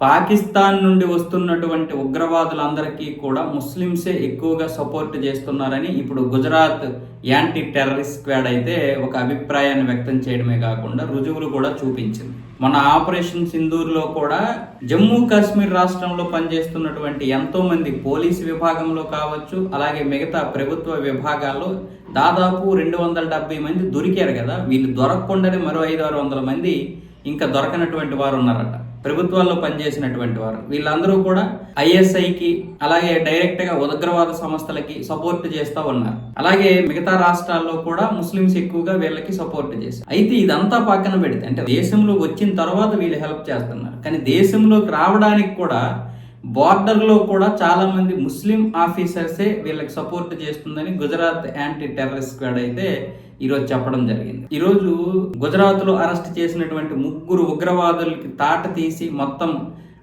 పాకిస్తాన్ నుండి వస్తున్నటువంటి ఉగ్రవాదులందరికీ కూడా ముస్లిమ్సే ఎక్కువగా సపోర్ట్ చేస్తున్నారని ఇప్పుడు గుజరాత్ యాంటీ టెర్రరిస్ట్ స్క్వాడ్ అయితే ఒక అభిప్రాయాన్ని వ్యక్తం చేయడమే కాకుండా రుజువులు కూడా చూపించింది. మన ఆపరేషన్ సింధూర్లో కూడా జమ్మూ కాశ్మీర్ రాష్ట్రంలో పనిచేస్తున్నటువంటి ఎంతో మంది పోలీసు విభాగంలో కావచ్చు అలాగే మిగతా ప్రభుత్వ విభాగాల్లో దాదాపు రెండు వందల డెబ్బై మంది దొరికారు కదా. వీళ్ళు దొరకకుండానే మరో ఐదు ఆరు వందల మంది ఇంకా దొరకనటువంటి వారు ఉన్నారట. ప్రభుత్వాల్లో పనిచేసినటువంటి వారు. వీళ్ళందరూ కూడా ఐఎస్ఐకి అలాగే డైరెక్ట్గా ఉగ్రవాద సంస్థలకి సపోర్ట్ చేస్తూ ఉన్నారు. అలాగే మిగతా రాష్ట్రాల్లో కూడా ముస్లిమ్స్ ఎక్కువగా వీళ్ళకి సపోర్ట్ చేశారు. అయితే ఇదంతా పక్కన పెడితే అంటే దేశంలో వచ్చిన తర్వాత వీళ్ళు హెల్ప్ చేస్తున్నారు. కానీ దేశంలోకి రావడానికి కూడా బార్డర్లో కూడా చాలామంది ముస్లిం ఆఫీసర్సే వీళ్ళకి సపోర్ట్ చేస్తుందని గుజరాత్ యాంటీ టెర్రరిస్ట్ స్క్వాడ్ అయితే ఈరోజు చెప్పడం జరిగింది. ఈరోజు గుజరాత్లో అరెస్ట్ చేసినటువంటి ముగ్గురు ఉగ్రవాదులకి తాట తీసి మొత్తం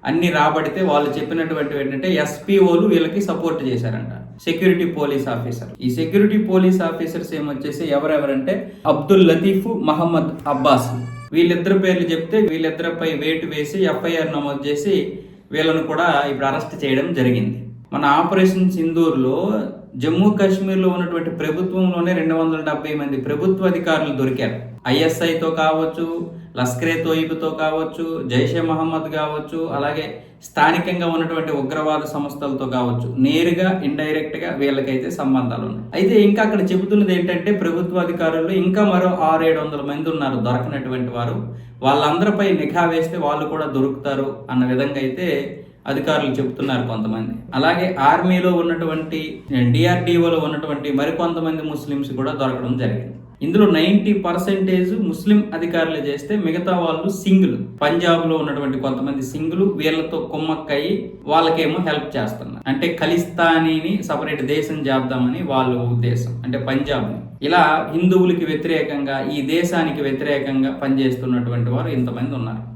అన్ని రాబడితే వాళ్ళు చెప్పినటువంటి ఏంటంటే ఎస్పీఓలు వీళ్ళకి సపోర్ట్ చేశారంట. సెక్యూరిటీ పోలీస్ ఆఫీసర్ ఈ సెక్యూరిటీ పోలీస్ ఆఫీసర్స్ ఏమొచ్చేసి ఎవరెవరంటే అబ్దుల్ లతీఫ్ మహమ్మద్ అబ్బాస్ వీళ్ళిద్దరు పేర్లు చెప్తే వీళ్ళిద్దరిపై వేటు వేసి ఎఫ్ఐఆర్ నమోదు చేసి వీళ్ళను కూడా ఇప్పుడు అరెస్ట్ చేయడం జరిగింది. మన ఆపరేషన్ సింధూర్లో జమ్మూ కాశ్మీర్లో ఉన్నటువంటి ప్రభుత్వంలోనే రెండు వందల డెబ్బై మంది ప్రభుత్వ అధికారులు దొరికారు. ఐఎస్ఐతో కావచ్చు లస్కరే తోయిబుతో కావచ్చు జైషే మహమ్మద్ కావచ్చు అలాగే స్థానికంగా ఉన్నటువంటి ఉగ్రవాద సంస్థలతో కావచ్చు. నేరుగా ఇండైరెక్ట్గా వీళ్ళకైతే సంబంధాలు ఉన్నాయి. అయితే ఇంకా అక్కడ చెబుతున్నది ఏంటంటే ప్రభుత్వ అధికారులు ఇంకా మరో ఆరు ఏడు వందల మంది ఉన్నారు దొరకనటువంటి వారు. వాళ్ళందరిపై నిఘా వేస్తే వాళ్ళు కూడా దొరుకుతారు అన్న విధంగా అయితే అధికారులు చెబుతున్నారు కొంతమంది. అలాగే ఆర్మీలో ఉన్నటువంటి డిఆర్డిఓలో ఉన్నటువంటి మరికొంతమంది ముస్లిమ్స్ కూడా దొరకడం జరిగింది. ఇందులో నైంటీ పర్సెంటేజ్ ముస్లిం అధికారులు చేస్తే మిగతా వాళ్ళు సింగిల్. పంజాబ్లో ఉన్నటువంటి కొంతమంది సింగిల్ వీళ్ళతో కుమ్మక్కయి వాళ్ళకేమో హెల్ప్ చేస్తున్నారు. అంటే ఖలిస్తానీని సపరేట్ దేశం చేద్దామని వాళ్ళ ఉద్దేశం. అంటే పంజాబ్ని. ఇలా హిందువులకి వ్యతిరేకంగా ఈ దేశానికి వ్యతిరేకంగా పనిచేస్తున్నటువంటి వారు ఇంతమంది ఉన్నారు.